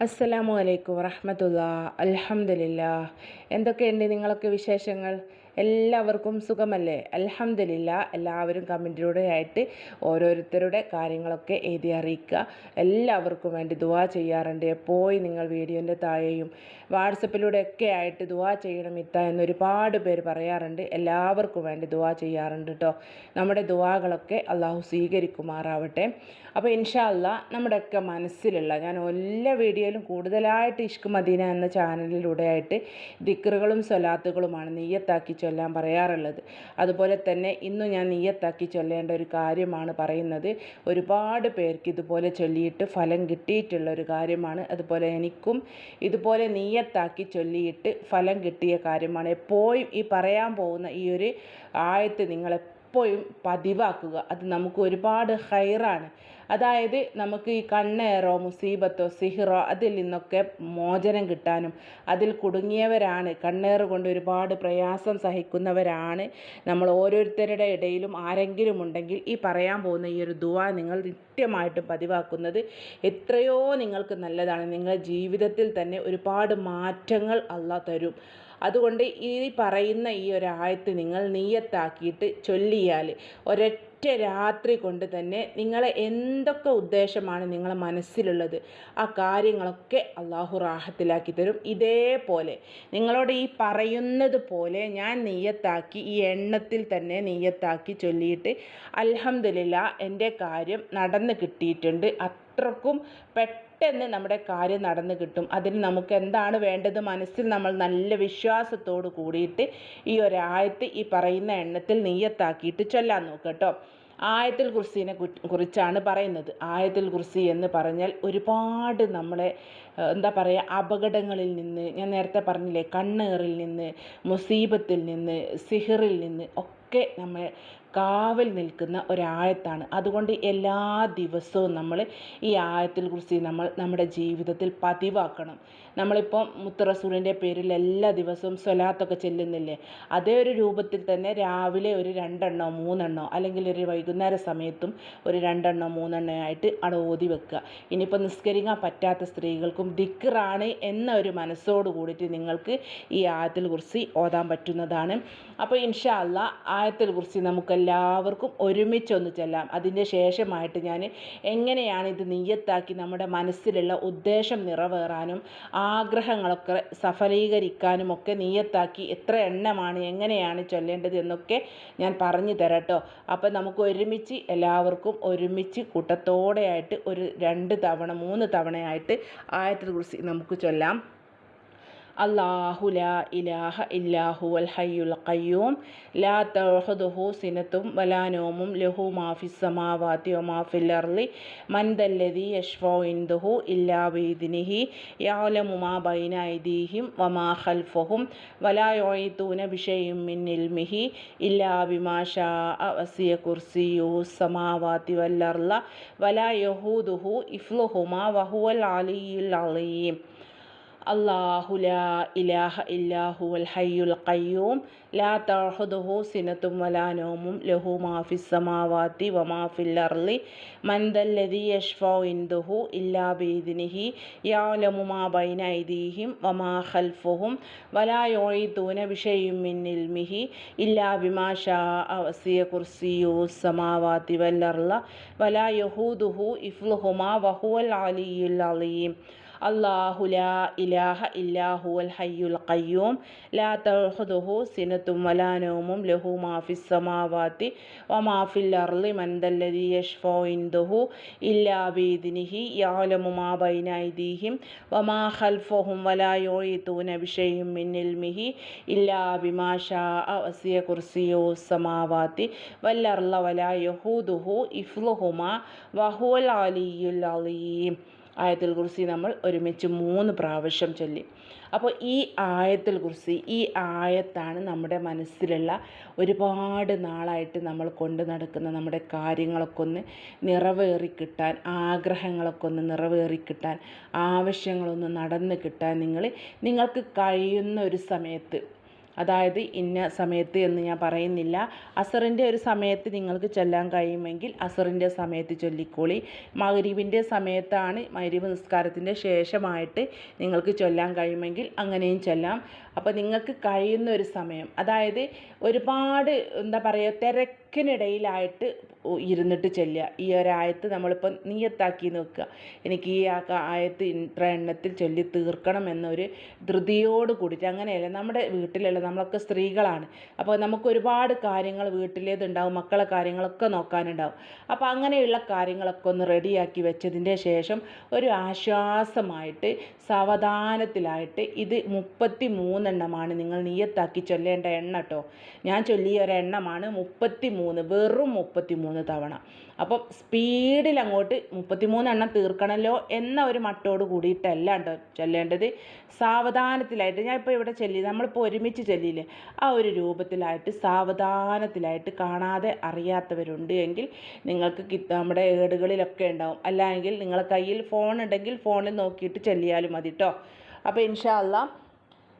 അസ്സലാമു അലൈക്കും വറഹമത്തുള്ള അൽഹംദുലില്ല എന്തൊക്കെയുണ്ട് നിങ്ങളൊക്കെ വിശേഷങ്ങൾ? എല്ലാവർക്കും സുഖമല്ലേ? അലഹമില്ല എല്ലാവരും കമന്റിലൂടെ ആയിട്ട് ഓരോരുത്തരുടെ കാര്യങ്ങളൊക്കെ എഴുതി അറിയിക്കുക. എല്ലാവർക്കും വേണ്ടി ദുവാ ചെയ്യാറുണ്ട്. പോയി നിങ്ങൾ വീഡിയോന്റെ താഴെയും വാട്സപ്പിലൂടെയൊക്കെ ആയിട്ട് ദുവാ ചെയ്യണം ഇത്ത എന്ന് ഒരുപാട് പേര് പറയാറുണ്ട്. എല്ലാവർക്കും വേണ്ടി ദുവാ ചെയ്യാറുണ്ട് കേട്ടോ നമ്മുടെ ദുവാകളൊക്കെ അള്ളാഹു സ്വീകരിക്കുമാറാവട്ടെ. അപ്പോൾ ഇൻഷാ അല്ലാ നമ്മുടെയൊക്കെ മനസ്സിലുള്ള ഞാൻ എല്ലാ വീഡിയോയിലും കൂടുതലായിട്ട് ഇഷ്ക് മദീന എന്ന ചാനലിലൂടെ ആയിട്ട് ദിക്റുകളും സ്വലാത്തുകളുമാണ് നെയ്യത്താക്കി ചൊല്ലാൻ പറയാറുള്ളത്. അതുപോലെ തന്നെ ഇന്ന് ഞാൻ നീയത്താക്കി ചൊല്ലേണ്ട ഒരു കാര്യമാണ് പറയുന്നത്. ഒരുപാട് പേർക്ക് ഇതുപോലെ ചൊല്ലിയിട്ട് ഫലം കിട്ടിയിട്ടുള്ള ഒരു കാര്യമാണ്. അതുപോലെ എനിക്കും ഇതുപോലെ നീയത്താക്കി ചൊല്ലിയിട്ട് ഫലം കിട്ടിയ കാര്യമാണ്. എപ്പോഴും ഈ പറയാൻ പോകുന്ന ഈ ഒരു ആയത്ത് നിങ്ങളെപ്പോഴും പതിവാക്കുക. അത് നമുക്ക് ഒരുപാട് ഹൈറാണ്. അതായത് നമുക്ക് ഈ കണ്ണേറോ മുസീബത്തോ സിഹിറോ അതിൽ നിന്നൊക്കെ മോചനം കിട്ടാനും അതിൽ കുടുങ്ങിയവരാണ്. കണ്ണേറ് കൊണ്ട് ഒരുപാട് പ്രയാസം സഹിക്കുന്നവരാണ് നമ്മൾ ഓരോരുത്തരുടെ ഇടയിലും ആരെങ്കിലും ഉണ്ടെങ്കിൽ ഈ പറയാൻ പോകുന്ന ഈ ഒരു ദുവ നിങ്ങൾ നിത്യമായിട്ട് പതിവാക്കുന്നത് എത്രയോ നിങ്ങൾക്ക് നല്ലതാണ്. നിങ്ങളുടെ ജീവിതത്തിൽ തന്നെ ഒരുപാട് മാറ്റങ്ങൾ അല്ല തരും. അതുകൊണ്ട് ഈ പറയുന്ന ഈ ഒരു ആയത്ത് നിങ്ങൾ നീയത്താക്കിയിട്ട് ചൊല്ലിയാൽ ഒരൊറ്റ രാത്രി കൊണ്ട് തന്നെ നിങ്ങളെ എന്തൊക്കെ ഉദ്ദേശമാണ് നിങ്ങളെ മനസ്സിലുള്ളത്? ആ കാര്യങ്ങളൊക്കെ അള്ളാഹു റാഹത്തിലാക്കി തരും. ഇതേപോലെ നിങ്ങളോട് ഈ പറയുന്നത് പോലെ ഞാൻ നെയ്യത്താക്കി ഈ എണ്ണത്തിൽ തന്നെ നെയ്യത്താക്കി ചൊല്ലിയിട്ട് അലഹമില്ല എന്റെ കാര്യം നടന്ന് കിട്ടിയിട്ടുണ്ട്. അത്രക്കും പെട്ടെന്ന് നമ്മുടെ കാര്യം നടന്നു കിട്ടും. അതിന് നമുക്ക് എന്താണ് വേണ്ടത്? മനസ്സിൽ നമ്മൾ നല്ല വിശ്വാസത്തോട് കൂടിയിട്ട് ഈ ഒരായത്ത് ഈ പറയുന്ന എണ്ണത്തിൽ നെയ്യത്താക്കിയിട്ട് ചൊല്ലാൻ നോക്കട്ടോ കേട്ടോ. ആയത്തിൽ കുർസീനെ കുറിച്ചാണ് പറയുന്നത്. ആയത്തിൽ കുർസി എന്ന് പറഞ്ഞാൽ ഒരുപാട് നമ്മളെ എന്താ പറയുക അപകടങ്ങളിൽ നിന്ന് ഞാൻ നേരത്തെ പറഞ്ഞില്ലേ കണ്ണേറിൽ നിന്ന് മുസീബത്തിൽ നിന്ന് സിഹറിൽ നിന്ന് ഒക്കെ നമ്മൾ കാവൽ നിൽക്കുന്ന ഒരായത്താണ്. അതുകൊണ്ട് എല്ലാ ദിവസവും നമ്മൾ ഈ ആയത്തിൽ കുറിച്ച് നമ്മൾ നമ്മുടെ ജീവിതത്തിൽ പതിവാക്കണം. നമ്മളിപ്പോൾ മുത്തറസൂലിന്റെ പേരിൽ എല്ലാ ദിവസവും സ്വലാത്തൊക്കെ ചെല്ലുന്നില്ലേ? അതേ ഒരു രൂപത്തിൽ തന്നെ രാവിലെ ഒരു രണ്ടെണ്ണോ മൂന്നെണ്ണോ അല്ലെങ്കിൽ ഒരു വൈകുന്നേര സമയത്തും ഒരു രണ്ടെണ്ണോ മൂന്നെണ്ണോ ആയിട്ട് അവിടെ ഓതി വെക്കുക. ഇനിയിപ്പോൾ നിസ്കരിക്കാൻ പറ്റാത്ത സ്ത്രീകൾക്കും ദിക്കറാണ് എന്ന ഒരു മനസ്സോട് കൂടിയിട്ട് നിങ്ങൾക്ക് ഈ ആയത്തിൽ കുറിച്ച് ഓതാൻ പറ്റുന്നതാണ്. അപ്പോൾ ഇൻഷാ അല്ല ആയത്തിൽ കുറിച്ച് നമുക്കെല്ലാവർക്കും ഒരുമിച്ചൊന്ന് ചെല്ലാം. അതിന്റെ ശേഷമായിട്ട് ഞാൻ എങ്ങനെയാണ് ഇത് നീയത്താക്കി നമ്മുടെ മനസ്സിലുള്ള ഉദ്ദേശം നിറവേറാനും ആഗ്രഹങ്ങളൊക്കെ സഫലീകരിക്കാനുമൊക്കെ നീയത്താക്കി എത്ര എണ്ണമാണ് എങ്ങനെയാണ് ചൊല്ലേണ്ടത് എന്നൊക്കെ ഞാൻ പറഞ്ഞു തരാട്ടോ അപ്പം നമുക്ക് ഒരുമിച്ച് എല്ലാവർക്കും ഒരുമിച്ച് കൂട്ടത്തോടെയായിട്ട് ഒരു രണ്ട് തവണ മൂന്ന് തവണയായിട്ട് ആയത്തിൽ കുറിച്ച് നമുക്ക് ചൊല്ലാം. അള്ളാഹു ലാ ഇലാഹ ഇല്ലാഹു അൽ ഹയ്യുൽ ഖയ്യൂം. ലാ തഅഖുദുഹു സിനത്തും വലാനോമും ലഹു മാ സമാവാത്തി ഒ മാഫിൽ അർലി അർളി യഷ്ഫോ ഇന്ദുഹു ഇല്ലാ ബിഇദ്നിഹി. യാലമു മാ ബൈന ഐദീഹിം വമാ ഖൽഫഹും. വലാ യുഈതൂന ബിശൈഇൻ മിൻ ഇൽമിഹി. ഇല്ലാ ബിമാ ഷാ വസിയ കുർസിയുഹു സമാവാത്തി വൽ അർള. വലാ യഹൂദുഹു ഇഫ്ലുഹുമാ വഹുവൽ അലിയുൽ അളീം. അള്ളാഹു ലാ ഇലാഹ ഇല്ലാഹു അൽ ഹയ്യുൽ ഖയ്യൂം. ലാ തഅഖുദുഹു സിനത്തും വലാ നൗമും. ലഹു മാ ഫിസ് സമാവാതി വമാ ഫിൽ അർളി. മൻ ദല്ലദി യശ്ഫഉ ഇൻദഹു ഇല്ലാ ബിഇദ്നിഹി. യഅലമു മാ ബൈന ഐദീഹിം വമാ ഖൽഫുഹും. വലാ യുഈദൂന ബിശൈഇൻ മിൻ ഇൽമിഹി. ഇല്ലാ ബിമാ ശാഅ വസിയ കുർസിയു സമാവാത്തി വൽ അർള. വലാ യഹൂദുഹു ഇഫ്ലുഹുമാ വഹുവൽ അലിയുൽ അളീം അള്ളാഹു ലാ ഇലാഹ ഇല്ലാഹു അൽ ഹയ്യുൽ ഖയ്യൂം. ലാ തഹുദുഹു സിനത്തും വലാ നൗമും ലഹു മാഫിസ് സമാവാത്തി വ മാഫിൽ അർലി അർളി മൻ ഇന്ദുഹു ഇല്ലാ ബീദിനിഹി യാലമു മാ ബൈന ഐദീഹിം വമാ ഖൽഫഹും വലാ യുഈതൂന ബിശൈഇൻ മിൻ ഇൽമിഹി ഇല്ലാ ബിമാ ശാഅ വസിയ കുർസിയുഹു സമാവാതി വൽ അർള വലാ യഹൂദുഹു ഇഫ്ലുഹുമാ വഹുൽ അലിയ്യുൽ അളീം ആയത്തിൽ കുറിച്ച് നമ്മൾ ഒരുമിച്ച് മൂന്ന് പ്രാവശ്യം ചൊല്ലി. അപ്പോൾ ഈ ആയത്തിൽ കുറിച്ച് ഈ ആയത്താണ് നമ്മുടെ മനസ്സിലുള്ള ഒരുപാട് നാളായിട്ട് നമ്മൾ കൊണ്ട് നടക്കുന്ന നമ്മുടെ കാര്യങ്ങളൊക്കെ ഒന്ന് നിറവേറി കിട്ടാൻ ആഗ്രഹങ്ങളൊക്കെ ഒന്ന് നിറവേറി കിട്ടാൻ ആവശ്യങ്ങളൊന്ന് നടന്ന് കിട്ടാൻ നിങ്ങൾ നിങ്ങൾക്ക് കഴിയുന്ന ഒരു സമയത്ത് അതായത് ഇന്ന സമയത്ത് എന്ന് ഞാൻ പറയുന്നില്ല. അസറിന്റെ ഒരു സമയത്ത് നിങ്ങൾക്ക് ചൊല്ലാൻ കഴിയുമെങ്കിൽ അസറിന്റെ സമയത്ത് ചൊല്ലിക്കോളി. മഹരീബിന്റെ സമയത്താണ് മഹരീബ് നിസ്കാരത്തിന്റെ ശേഷമായിട്ട് നിങ്ങൾക്ക് ചൊല്ലാൻ കഴിയുമെങ്കിൽ അങ്ങനെയും ചൊല്ലാം. അപ്പോൾ നിങ്ങൾക്ക് കഴിയുന്ന ഒരു സമയം. അതായത് ഒരുപാട് എന്താ പറയുക തിരക്കിനിടയിലായിട്ട് ഇരുന്നിട്ട് ചൊല്ലുക. ഈ ഒരായത്ത് നമ്മളിപ്പം നീയത്താക്കി നോക്കുക എനിക്ക് ഈ ആയത്ത് ഇത്ര എണ്ണത്തിൽ ചൊല്ലി തീർക്കണം എന്നൊരു ധൃതിയോട് കൂടിയിട്ട് അങ്ങനെയല്ല. നമ്മുടെ വീട്ടിലല്ല നമ്മളൊക്കെ സ്ത്രീകളാണ്. അപ്പോൾ നമുക്ക് ഒരുപാട് കാര്യങ്ങൾ വീട്ടിലേതുണ്ടാവും മക്കളെ കാര്യങ്ങളൊക്കെ നോക്കാനുണ്ടാവും. അപ്പോൾ അങ്ങനെയുള്ള കാര്യങ്ങളൊക്കെ ഒന്ന് റെഡിയാക്കി വെച്ചതിന്റെ ശേഷം ഒരു ആശ്വാസമായിട്ട് സാവധാനത്തിലായിട്ട് ഇത് മുപ്പത്തി മൂന്നെണ്ണമാണ് നിങ്ങൾ നീയത്താക്കി ചൊല്ലേണ്ട എണ്ണ കേട്ടോ. ഞാൻ ചൊല്ലിയ ഒരെണ്ണമാണ് മുപ്പത്തി മൂന്ന് വെറും മുപ്പത്തി മൂന്ന് തവണ. അപ്പം സ്പീഡിൽ അങ്ങോട്ട് മുപ്പത്തി മൂന്നെണ്ണം തീർക്കണമല്ലോ എന്ന ഒരു മട്ടോട് കൂടിയിട്ടല്ല കേട്ടോ ചൊല്ലേണ്ടത്. സാവധാനത്തിലായിട്ട് ഞാൻ ഇപ്പോൾ ഇവിടെ ചൊല്ലി നമ്മളിപ്പോൾ ഒരുമിച്ച് ചൊല്ലിയില്ലേ ആ ഒരു രൂപത്തിലായിട്ട് സാവധാനത്തിലായിട്ട് കാണാതെ അറിയാത്തവരുണ്ട് എങ്കിൽ നിങ്ങൾക്ക് നമ്മുടെ ഏടുകളിലൊക്കെ ഉണ്ടാവും. അല്ലെങ്കിൽ നിങ്ങളുടെ കയ്യിൽ ഫോൺ ഉണ്ടെങ്കിൽ ഫോണിൽ നോക്കിയിട്ട് ചൊല്ലിയാലും മതി കേട്ടോ അപ്പോൾ ഇൻഷാ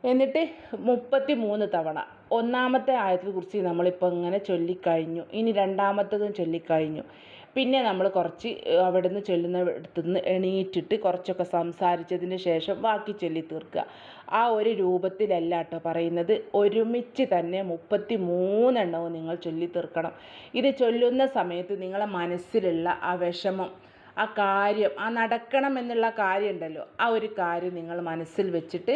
എന്നിട്ട് മുപ്പത്തി മൂന്ന് തവണ. ഒന്നാമത്തെ ആയത്തിൽ കുറിച്ച് നമ്മളിപ്പോൾ ഇങ്ങനെ ചൊല്ലിക്കഴിഞ്ഞു. ഇനി രണ്ടാമത്തതും ചൊല്ലിക്കഴിഞ്ഞു. പിന്നെ നമ്മൾ കുറച്ച് അവിടുന്ന് ചൊല്ലുന്നിടത്തു നിന്ന് എണീറ്റിട്ട് കുറച്ചൊക്കെ സംസാരിച്ചതിന് ശേഷം ബാക്കി ചൊല്ലി തീർക്കുക. ആ ഒരു രൂപത്തിലല്ല കേട്ടോ പറയുന്നത്. ഒരുമിച്ച് തന്നെ മുപ്പത്തി മൂന്നെണ്ണവും നിങ്ങൾ ചൊല്ലി തീർക്കണം. ഇത് ചൊല്ലുന്ന സമയത്ത് നിങ്ങളെ മനസ്സിലുള്ള ആ വിഷമം ആ കാര്യം ആ നടക്കണം എന്നുള്ള കാര്യം ഉണ്ടല്ലോ ആ ഒരു കാര്യം നിങ്ങൾ മനസ്സിൽ വെച്ചിട്ട്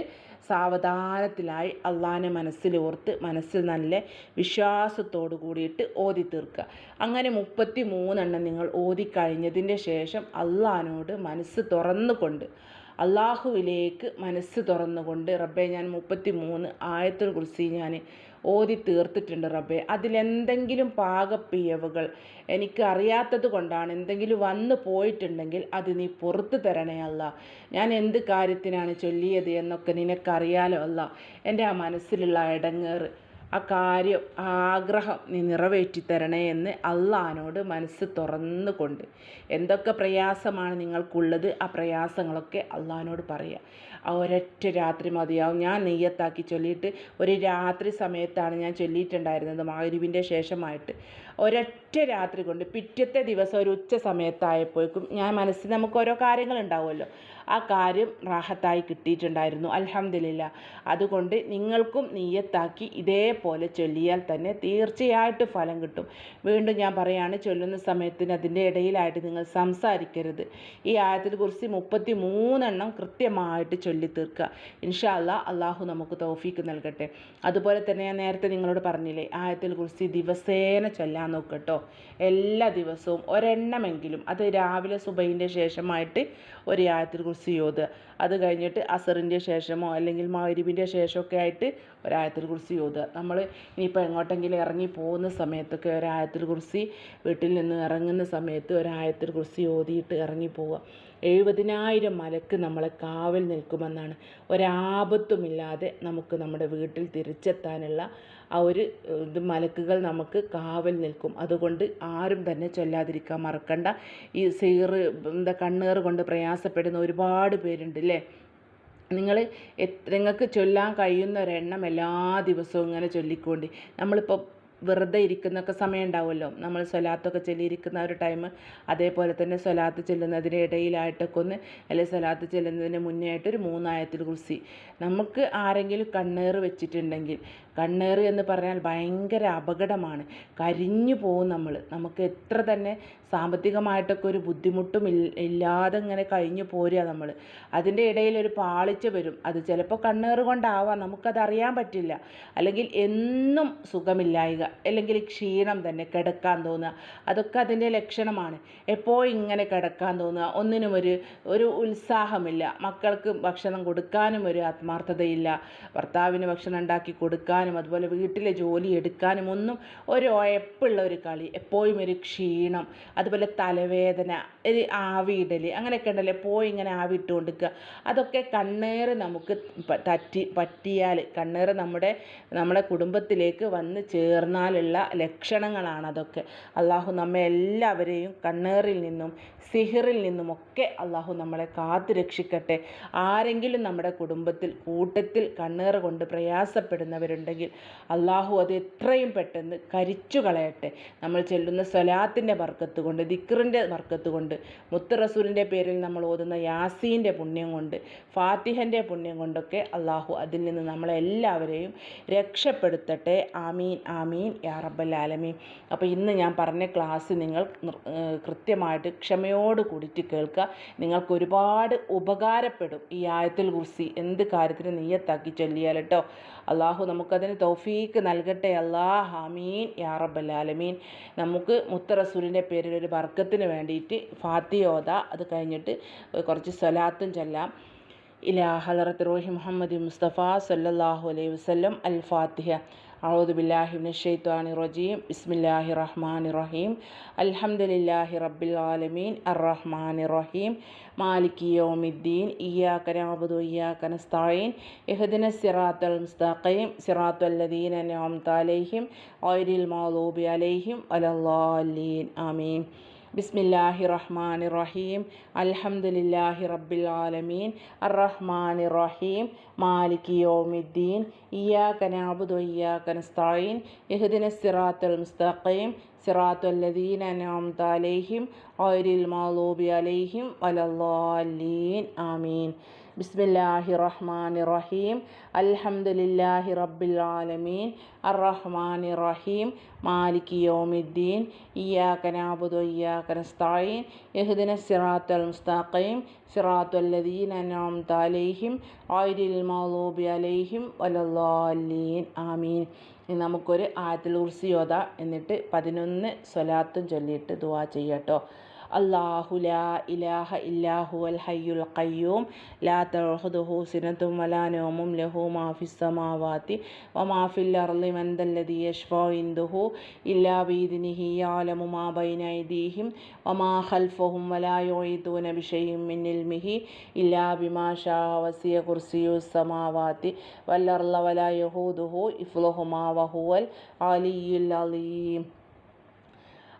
സാവധാനത്തിലായി അള്ളാഹാനെ മനസ്സിൽ ഓർത്ത് മനസ്സിൽ നല്ല വിശ്വാസത്തോടു കൂടിയിട്ട് ഓതി തീർക്കുക. അങ്ങനെ മുപ്പത്തി മൂന്നെണ്ണം നിങ്ങൾ ഓതി കഴിഞ്ഞതിന്റെ ശേഷം അള്ളഹാനോട് മനസ്സ് തുറന്നുകൊണ്ട് അള്ളാഹുവിലേക്ക് മനസ്സ് തുറന്നുകൊണ്ട് റബ്ബെ ഞാൻ മുപ്പത്തി മൂന്ന് ആയത്തുൽ കുറിച്ച് ഞാൻ ഓതി തീർത്തിട്ടുണ്ട് റബ്ബെ. അതിലെന്തെങ്കിലും പാകപ്പിയവുകൾ എനിക്ക് അറിയാത്തത് കൊണ്ടാണ് എന്തെങ്കിലും വന്നു പോയിട്ടുണ്ടെങ്കിൽ അത് നീ പുറത്തു തരണേ അല്ല. ഞാൻ എന്ത് കാര്യത്തിനാണ് ചൊല്ലിയത് എന്നൊക്കെ നിനക്കറിയാലോ അല്ല. എന്റെ ആ മനസ്സിലുള്ള ഇടങ്ങേറ് ആ കാര്യം ആഗ്രഹം നീ നിറവേറ്റി തരണേ എന്ന് അള്ളഹാനോട് മനസ്സ് തുറന്നുകൊണ്ട്. എന്തൊക്കെ പ്രയാസമാണ് നിങ്ങൾക്കുള്ളത് ആ പ്രയാസങ്ങളൊക്കെ അള്ളഹാനോട് പറയുക. ആ ഒരൊറ്റ രാത്രി മതിയാവും. ഞാൻ നെയ്യത്താക്കി ചൊല്ലിയിട്ട് ഒരു രാത്രി സമയത്താണ് ഞാൻ ചൊല്ലിയിട്ടുണ്ടായിരുന്നത് മഗ്‌രിബിന്റെ ശേഷമായിട്ട്. ഒരൊറ്റ രാത്രി കൊണ്ട് പിറ്റത്തെ ദിവസം ഒരു ഉച്ച സമയത്തായപ്പോഴേക്കും ഞാൻ മനസ്സിൽ നമുക്ക് ഓരോ കാര്യങ്ങൾ കാര്യങ്ങളുണ്ടാവുമല്ലോ ആ കാര്യം റാഹത്തായി കിട്ടിയിട്ടുണ്ടായിരുന്നു. അലഹമില്ല അതുകൊണ്ട് നിങ്ങൾക്കും നീയത്താക്കി ഇതേപോലെ ചൊല്ലിയാൽ തന്നെ തീർച്ചയായിട്ടും ഫലം കിട്ടും. വീണ്ടും ഞാൻ പറയാണ് ചൊല്ലുന്ന സമയത്തിന് അതിന്റെ ഇടയിലായിട്ട് നിങ്ങൾ സംസാരിക്കരുത്. ഈ ആയത്തിൽ കുറിച്ച് മുപ്പത്തി മൂന്നെണ്ണം കൃത്യമായിട്ട് ചൊല്ലി തീർക്കുക ഇൻഷാ അല്ലാ അള്ളാഹു നമുക്ക് തൗഫീക്ക് നൽകട്ടെ. അതുപോലെ തന്നെ ഞാൻ നേരത്തെ നിങ്ങളോട് പറഞ്ഞില്ലേ ആയത്തിൽ കുറിച്ച് ദിവസേന ചൊല്ലാൻ നോക്കട്ടോ എല്ലാ ദിവസവും ഒരെണ്ണമെങ്കിലും അത് രാവിലെ സുബൈന്റെ ശേഷമായിട്ട് ഒരു ആയത്തിൽ കുറിച്ച് ഓതുക. അത് കഴിഞ്ഞിട്ട് അസറിന്റെ ശേഷമോ അല്ലെങ്കിൽ മഗ്‌രിബിന്റെ ശേഷമൊക്കെ ആയിട്ട് ഒരായത്തിൽ കുറിച്ച് ഓതുക. നമ്മൾ ഇനിയിപ്പോൾ എങ്ങോട്ടെങ്കിലും ഇറങ്ങി പോകുന്ന സമയത്തൊക്കെ ഒരായത്തിൽ കുറിച്ച് വീട്ടിൽ നിന്ന് ഇറങ്ങുന്ന സമയത്ത് ഒരായത്തിൽ കുറിച്ച് ഓതിയിട്ട് ഇറങ്ങി പോവുക. എഴുപതിനായിരം മലക്ക് നമ്മളെ കാവൽ നിൽക്കുമെന്നാണ്. ഒരാപത്തുമില്ലാതെ നമുക്ക് നമ്മുടെ വീട്ടിൽ തിരിച്ചെത്താനുള്ള ആ ഒരു ഇത് മലക്കുകൾ നമുക്ക് കാവൽ നിൽക്കും. അതുകൊണ്ട് ആരും തന്നെ ചൊല്ലാതിരിക്കാൻ മറക്കണ്ട. ഈ സീറ് എന്താ കണ്ണേറ് കൊണ്ട് പ്രയാസപ്പെടുന്ന ഒരുപാട് പേരുണ്ട് അല്ലേ നിങ്ങൾ നിങ്ങൾക്ക് ചൊല്ലാൻ കഴിയുന്ന ഒരെണ്ണം എല്ലാ ദിവസവും ഇങ്ങനെ ചൊല്ലിക്കൊണ്ട്. നമ്മളിപ്പോൾ വെറുതെ ഇരിക്കുന്നൊക്കെ സമയം ഉണ്ടാവുമല്ലോ. നമ്മൾ സ്വലാത്തൊക്കെ ചൊല്ലിയിരിക്കുന്ന ഒരു ടൈം അതേപോലെ തന്നെ സ്വലാത്ത് ചെല്ലുന്നതിന് ഇടയിലായിട്ടൊക്കെ ഒന്ന് അല്ലെങ്കിൽ സ്വലാത്ത് ചെല്ലുന്നതിന് മുന്നേ ആയിട്ട് ഒരു മൂന്നായത്തിൽ കുറിച്ച് നമുക്ക് ആരെങ്കിലും കണ്ണേറ് വെച്ചിട്ടുണ്ടെങ്കിൽ കണ്ണേറ് എന്ന് പറഞ്ഞാൽ ഭയങ്കര അപകടമാണ്. കരിഞ്ഞു പോകും നമ്മൾ. നമുക്ക് എത്ര തന്നെ സാമ്പത്തികമായിട്ടൊക്കെ ഒരു ബുദ്ധിമുട്ടും ഇല്ലാതെ ഇങ്ങനെ കഴിഞ്ഞു പോരുക നമ്മൾ. അതിന്റെ ഇടയിൽ ഒരു പാളിച്ച വരും. അത് ചിലപ്പോൾ കണ്ണേറ് കൊണ്ടാവാം. നമുക്കത് അറിയാൻ പറ്റില്ല. അല്ലെങ്കിൽ എന്നും സുഖമില്ലായ്ക അല്ലെങ്കിൽ ക്ഷീണം തന്നെ കിടക്കാൻ തോന്നുക. അതൊക്കെ അതിന്റെ ലക്ഷണമാണ്. എപ്പോൾ ഇങ്ങനെ കിടക്കാൻ തോന്നുക? ഒന്നിനും ഒരു ഒരു ഉത്സാഹമില്ല. മക്കൾക്ക് ഭക്ഷണം കൊടുക്കാനും ഒരു ആത്മാർത്ഥതയില്ല. ഭർത്താവിന് ഭക്ഷണം ഉണ്ടാക്കി കൊടുക്കാനും അതുപോലെ വീട്ടിലെ ജോലി എടുക്കാനും ഒന്നും ഒരു ഉഴപ്പുള്ള ഒരു കളി. എപ്പോഴും ഒരു ക്ഷീണം അതുപോലെ തലവേദന ഒരു ആവിയിടൽ അങ്ങനെയൊക്കെ ഉണ്ടല്ലോ. എപ്പോഴും ഇങ്ങനെ ആവി ഇട്ട് കൊടുക്കുക അതൊക്കെ കണ്ണേറ് നമുക്ക് തറ്റി പറ്റിയാൽ കണ്ണേറ് നമ്മുടെ നമ്മുടെ കുടുംബത്തിലേക്ക് വന്ന് ചേർന്നാലുള്ള ലക്ഷണങ്ങളാണ് അതൊക്കെ. അള്ളാഹു നമ്മെ എല്ലാവരെയും കണ്ണേറിൽ നിന്നും സിഹിറിൽ നിന്നുമൊക്കെ അള്ളാഹു നമ്മളെ കാത്തു രക്ഷിക്കട്ടെ. ആരെങ്കിലും നമ്മുടെ കുടുംബത്തിൽ കൂട്ടത്തിൽ കണ്ണേറ് കൊണ്ട് പ്രയാസപ്പെടുന്നവരുണ്ടെങ്കിൽ അള്ളാഹു അത് എത്രയും പെട്ടെന്ന് കരിച്ചു കളയട്ടെ നമ്മൾ ചെല്ലുന്ന സ്വലാത്തിന്റെ വർക്കത്ത് കൊണ്ട് ദിക്റിന്റെ വർക്കത്ത് കൊണ്ട് മുത്ത് റസൂലിന്റെ പേരിൽ നമ്മൾ ഓതുന്ന യാസീന്റെ പുണ്യം കൊണ്ട് ഫാത്തിഹന്റെ പുണ്യം കൊണ്ടൊക്കെ അള്ളാഹു അതിൽ നിന്ന് നമ്മളെല്ലാവരെയും രക്ഷപ്പെടുത്തട്ടെ. ആമീൻ ആമീൻ യാ റബ്ബൽ ആലമീൻ. അപ്പോൾ ഇന്ന് ഞാൻ പറഞ്ഞ ക്ലാസ് നിങ്ങൾ കൃത്യമായിട്ട് ക്ഷമയോട് കൂടിയിട്ട് കേൾക്കുക. നിങ്ങൾക്ക് ഒരുപാട് ഉപകാരപ്പെടും ഈ ആയത്തിൽ കുറിച്ച് എന്ത് കാര്യത്തിന് നീയത്താക്കി ചൊല്ലിയാൽ അള്ളാഹു നമുക്കതിന് തൗഫീക്ക് നൽകട്ടെ അള്ളാ ആമീൻ. യാ റബ്ബൽ ആലമീൻ. നമുക്ക് മുത്തറസൂലിന്റെ പേരിൽ ഒരു വർക്കത്തിന് വേണ്ടിയിട്ട് ഫാത്തിയോദ അത് കഴിഞ്ഞിട്ട് കുറച്ച് സ്വലാത്തും ചെല്ലാം. ഇലാ ഹലറത്ത് റോഹി മുഹമ്മദ് മുസ്തഫ സല്ലാഹു അലൈഹി വസല്ലം അൽ ഫാത്തിഹ. അഊദു ബില്ലാഹി ഷെയ്ത്വാനി റജീം. ബിസ്മില്ലാഹി റഹ്മാൻ റഹീം. അൽഹംദുലില്ലാഹി റബ്ബിൽ ആലമീൻ. അർ അറഹ്മാൻ റഹീം. മാലിക് യോമിദ്ദീൻ. ഇയാക്ക നാബുദു ഇയാക്ക നസ്തായീൻ ഇഹദിന സിറാത്തൽ മുസ്തഖീം. സിറാത്തുല്ലദീന നോം താലേഹിം ഓരിൽ മാലൂബി അലൈഹിം. അലല്ലാലീൻ ആമീൻ. ബിസ്മില്ലാഹി റഹ്മാൻ റഹീം അൽഹംദുലില്ലാഹി റബ്ബിൽ ആലമീൻ. അർ അറഹ്മാൻ റഹീം മാലിക് യോമിദ്ദീൻ. ഇയാക്ക നാബുദ് ഇയാക്ക നസ്തായിൻ യഹ്ദിന സിറാത്തൽ മുസ്തഖീം. സിറാത്തൽ ലദീന അൻഅംത അലൈഹിം. ഗൈരിൽ മഗ്ദൂബി അലൈഹിം വലല്ലാലീൻ ആമീൻ. ബിസ്മില്ലാഹി റഹ്മാൻ റഹീം അൽഹംദുലില്ലാഹി റബ്ബിൽ ആലമീൻ അറഹ്മാൻ റഹീം മാലിക് യോമുദ്ദീൻ. ഇയാക്ക നാബുദു ഇയാക്ക സിറാത്തൽ മുസ്താഖീം. സിറാത്തൽ ലദീൻ അനാം താലേഹിം ആയിരിൽ മൗലൂബി അലൈഹിം. വലല്ലാലീൻ ആമീൻ. നമുക്കൊരു ആയത്തിൽ ഉർസിയോദ എന്നിട്ട് പതിനൊന്ന് സ്വലാത്തും ചൊല്ലിയിട്ട് ദുവാ ചെയ്യട്ടോ. അള്ളാഹു ലാ ഇലാഹ ഇല്ലാഹു അൽ ഹയ്യുൽ ഖയ്യൂം. ലാ തഹുദുഹു സിനത്തും വലാ നൗമും ലഹു മാ ഫിസ് സമാവാതി വമാ ഫിൽ അർളി മൻ ദല്ലദി യശ്ഫഉ ഇൻദഹു ഇല്ലാ ബിഇദ്നിഹി യാലമു മാ ബൈന അയ്ദീഹിം വമാ ഖൽഫഹും വലാ യുഈദൂന ബിശൈഇൻ മിൻ ഇൽമിഹി ഇല്ലാ ബിമാ ഷാ വസിയ കുർസിയു സമാവാത്തി വൽ അർള വലാ യഹൂദുഹു ഇഫ്ലുഹുമാ വഹുവൽ അലിയുൽ അലീം.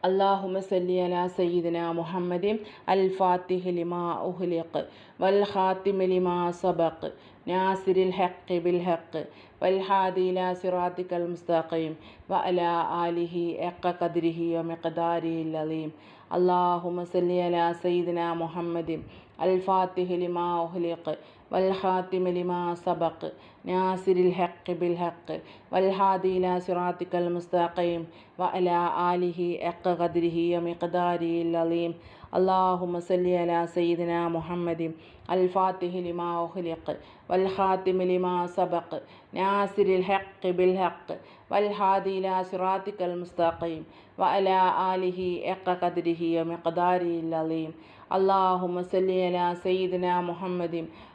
അള്ളാഹുമ സല്ലി അല സയ്യിദിന മുഹമ്മദിൻ അൽ ഫാത്തിഹ് ലിമാ ഉഹ്ലിഖ് വൽ ഖാത്തിമ ലിമാ സബഖ് നാസിരിൽ ഹഖ് ബിൽ ഹഖ് വൽ ഹാദില സിറാത്തിക്കൽ മുസ്തഖീം വ അല ആലിഹി എക്ക കദിരിഹി ഒ മെക്കദാരിഹിൽ അലീം അള്ളാഹുമ സല്ലി അല സയ്യിദിന മുഹമ്മദിൻ അൽ ഫാത്തിഹ് ലിമാ ഉഹ്ലിഖ് والخاتم لما سبق ناصر الحق بالحق والهادي إلى صراطك المستقيم وعلى آله حق قدره ومقداره العظيم اللهم صل على سيدنا محمد الفاتح لما أخلق والخاتم لما سبق ناصر الحق بالحق والهادي إلى صراطك المستقيم وعلى آله حق قدره ومقداره العظيم اللهم صل على سيدنا محمد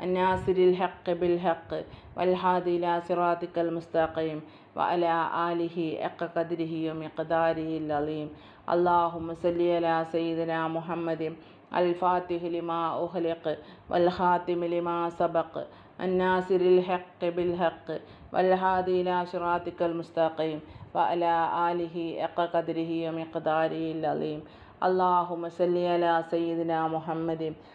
الناصر الحق بالحق والهادي إلى صراطك المستقيم وعلى آله حق قدره ومقداره العظيم اللهم صل على سيدنا محمد الفاتح لما أخلق والخاتم لما سبق الناصر الحق بالحق والهادي إلى صراطك المستقيم وعلى آله حق قدره ومقداره العظيم اللهم صل على سيدنا محمد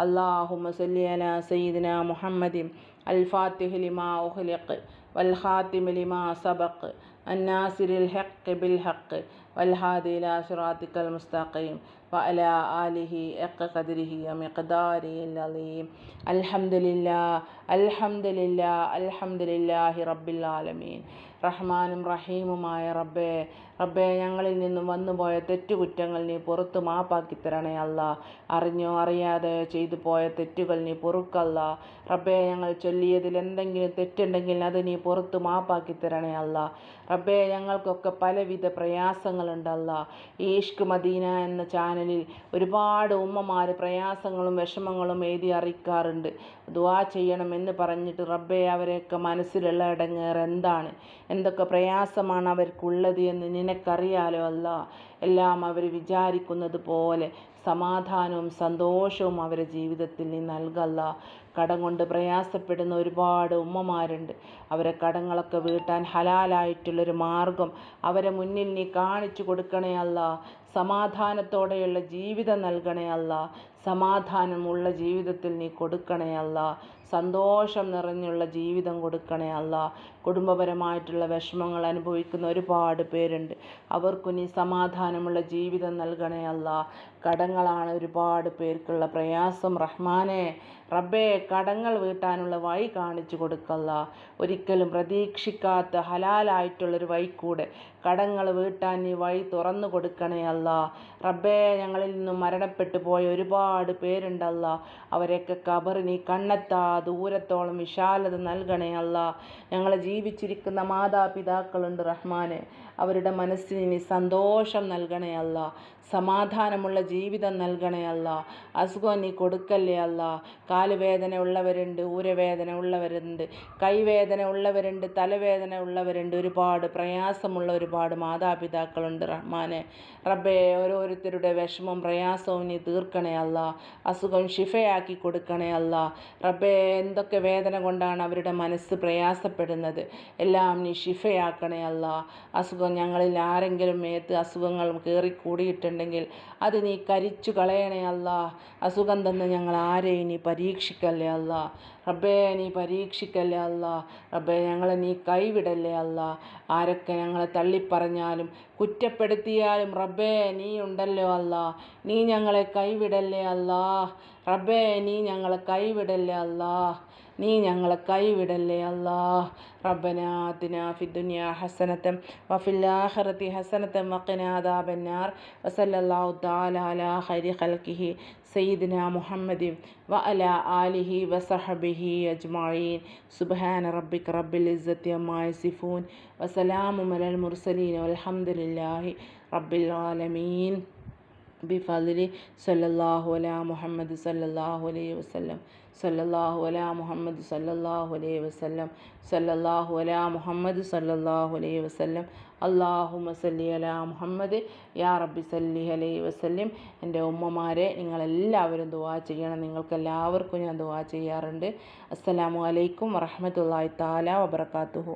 اللهم صل على سيدنا محمد الفاتح لما أخلق والخاتم لما سبق الناصر الحق بالحق والهادي إلى صراطك المستقيم وعلى آله حق قدره ومقداره العظيم الحمد لله الحمد لله الحمد لله رب العالمين റഹ്മാനും റഹീമുമായ റബ്ബേ റബ്ബേ ഞങ്ങളിൽ നിന്നും വന്നുപോയ തെറ്റുകുറ്റങ്ങൾ നീ പുറത്ത് മാപ്പാക്കി തരണേ അല്ല. അറിഞ്ഞോ അറിയാതെ ചെയ്തു പോയ തെറ്റുകൾ നീ പൊറുക്കല്ല. റബ്ബേ ഞങ്ങൾ ചൊല്ലിയതിൽ എന്തെങ്കിലും തെറ്റുണ്ടെങ്കിൽ അത് നീ പുറത്ത് മാപ്പാക്കി തരണേ അല്ല. റബ്ബേ ഞങ്ങൾക്കൊക്കെ പലവിധ പ്രയാസങ്ങളുണ്ടല്ല. ഈഷ്ക് മദീന എന്ന ചാനലിൽ ഒരുപാട് ഉമ്മമാർ പ്രയാസങ്ങളും വിഷമങ്ങളും എഴുതി അറിയിക്കാറുണ്ട്. ദുവാ ചെയ്യണമെന്ന് പറഞ്ഞിട്ട് റബ്ബേ അവരെയൊക്കെ മനസ്സിലുള്ള ഇടങ്ങേറ് എന്താണ്? എന്തൊക്കെ പ്രയാസമാണ് അവർക്കുള്ളത് എന്ന് നിനക്കറിയാലോ അല്ല. എല്ലാം അവർ വിചാരിക്കുന്നത് പോലെ സമാധാനവും സന്തോഷവും അവരെ ജീവിതത്തിൽ നീ നൽകല്ല. കടം കൊണ്ട് പ്രയാസപ്പെടുന്ന ഒരുപാട് ഉമ്മമാരുണ്ട്. അവരെ കടങ്ങളൊക്കെ വീട്ടാൻ ഹലാലായിട്ടുള്ളൊരു മാർഗം അവരെ മുന്നിൽ നീ കാണിച്ചു കൊടുക്കണേ അല്ല. സമാധാനത്തോടെയുള്ള ജീവിതം നൽകണേ അല്ല. സമാധാനമുള്ള ജീവിതത്തിൽ നീ കൊടുക്കണേ അല്ല. സന്തോഷം നിറഞ്ഞുള്ള ജീവിതം കൊടുക്കണേ അല്ല. കുടുംബപരമായിട്ടുള്ള വിഷമങ്ങൾ അനുഭവിക്കുന്ന ഒരുപാട് പേരുണ്ട്. അവർക്കു നീ സമാധാനമുള്ള ജീവിതം നൽകണേ അല്ല. കടങ്ങളാണ് ഒരുപാട് പേർക്കുള്ള പ്രയാസം. റഹ്മാനെ റബ്ബേ കടങ്ങൾ വീട്ടാനുള്ള വഴി കാണിച്ചു കൊടുക്കല്ല. ഒരിക്കലും പ്രതീക്ഷിക്കാത്ത ഹലാലായിട്ടുള്ളൊരു വഴി കൂടെ കടങ്ങൾ വീട്ടാൻ ഈ വഴി തുറന്നു കൊടുക്കണേ അല്ല. റബ്ബേ ഞങ്ങളിൽ നിന്നും മരണപ്പെട്ടു പോയ ഒരുപാട് പേരുണ്ടല്ല. അവരെയൊക്കെ കബറിന് നീ കണ്ണെത്താ ദൂരത്തോളം വിശാലത നൽകണേ അല്ല. ഞങ്ങളെ ജീവിച്ചിരിക്കുന്ന മാതാപിതാക്കളുണ്ട് റഹ്മാനെ. അവരുടെ മനസ്സിന് സന്തോഷം നൽകണേ അല്ല. സമാധാനമുള്ള ജീവിതം നൽകണേ അല്ല. അസുഖം നീ കൊടുക്കല്ലേ അല്ല. കാലുവേദന ഉള്ളവരുണ്ട് ഊരവേദന ഉള്ളവരുണ്ട് കൈവേദന ഉള്ളവരുണ്ട് തലവേദന ഉള്ളവരുണ്ട്. ഒരുപാട് പ്രയാസമുള്ള ഒരുപാട് മാതാപിതാക്കളുണ്ട് റഹ്മാനെ. റബ്ബേ ഓരോരുത്തരുടെ വിഷമം പ്രയാസവും നീ തീർക്കണേ അല്ല. അസുഖം ഷിഫയാക്കി കൊടുക്കണേ അല്ല. റബ്ബേ എന്തൊക്കെ വേദന കൊണ്ടാണ് അവരുടെ മനസ്സ് പ്രയാസപ്പെടുന്നത്? എല്ലാം നീ ഷിഫയാക്കണേ അല്ല. അസുഖം ഞങ്ങളിൽ ആരെങ്കിലും മേത്ത് അസുഖങ്ങൾ കയറി കൂടിയിട്ടുണ്ടെങ്കിൽ അത് നീ കരിച്ചു കളയണേ അല്ല. അസുഖം തന്ന് ഞങ്ങൾ ആരെയും നീ പരീക്ഷിക്കല്ലേ അല്ല? റബ്ബേ നീ പരീക്ഷിക്കല്ലേ അല്ല? റബ്ബേ ഞങ്ങളെ നീ കൈവിടല്ലേ അല്ല? ആരൊക്കെ ഞങ്ങളെ തള്ളിപ്പറഞ്ഞാലും കുറ്റപ്പെടുത്തിയാലും റബ്ബേ നീ ഉണ്ടല്ലോ അല്ല. നീ ഞങ്ങളെ കൈവിടല്ലേ അല്ല? റബ്ബേ നീ ഞങ്ങളെ കൈവിടല്ലേ അല്ല? നീ ഞങ്ങളെ കൈവിടല്ലേ അല്ലാ റബ്ബന ആതിന ഫിദ്ദുനിയ ഹസനത്തം വഫിൽ ആഖിറതി ഹസനത്തം വഖിന അദാബന്നാർ. വസല്ലല്ലാഹു തആല അലാ ഖൈരി ഖൽഖിഹി സയ്യിദിന മുഹമ്മദ് വഅല ആലിഹി വസഹബിഹി അജ്മഈൻ. സുബ്ഹാന റബ്ബിക റബ്ബിൽ ഇസ്സത്തി അമ്മാ യസിഫൂൻ. വസലാമുൻ അലൽ മുർസലീൻ. വൽഹംദുലില്ലാഹി റബ്ബിൽ ആലമീൻ. ബിഫദ്ലി സല്ലല്ലാഹു അലാ മുഹമ്മദ് സല്ലല്ലാഹു അലൈഹി വസല്ലം സല്ലല്ലാഹു അലാ മുഹമ്മദ് സല്ലല്ലാഹു അലൈഹി വസല്ലം സല്ലല്ലാഹു അലാ മുഹമ്മദ് സല്ലല്ലാഹു അലൈഹി വസല്ലം. അള്ളാഹുമ സല്ലി അലാ മുഹമ്മദ് യാ റബ്ബി സല്ലി അലൈഹി വസല്ലം. എന്റെ ഉമ്മമാരെ നിങ്ങളെല്ലാവരും ദുവാ ചെയ്യണം. നിങ്ങൾക്ക് എല്ലാവർക്കും ഞാൻ ദുവാ ചെയ്യാറുണ്ട്. അസ്സലാമു അലൈക്കും വറഹമത്തല്ലാഹി തആല വബറകാതുഹു.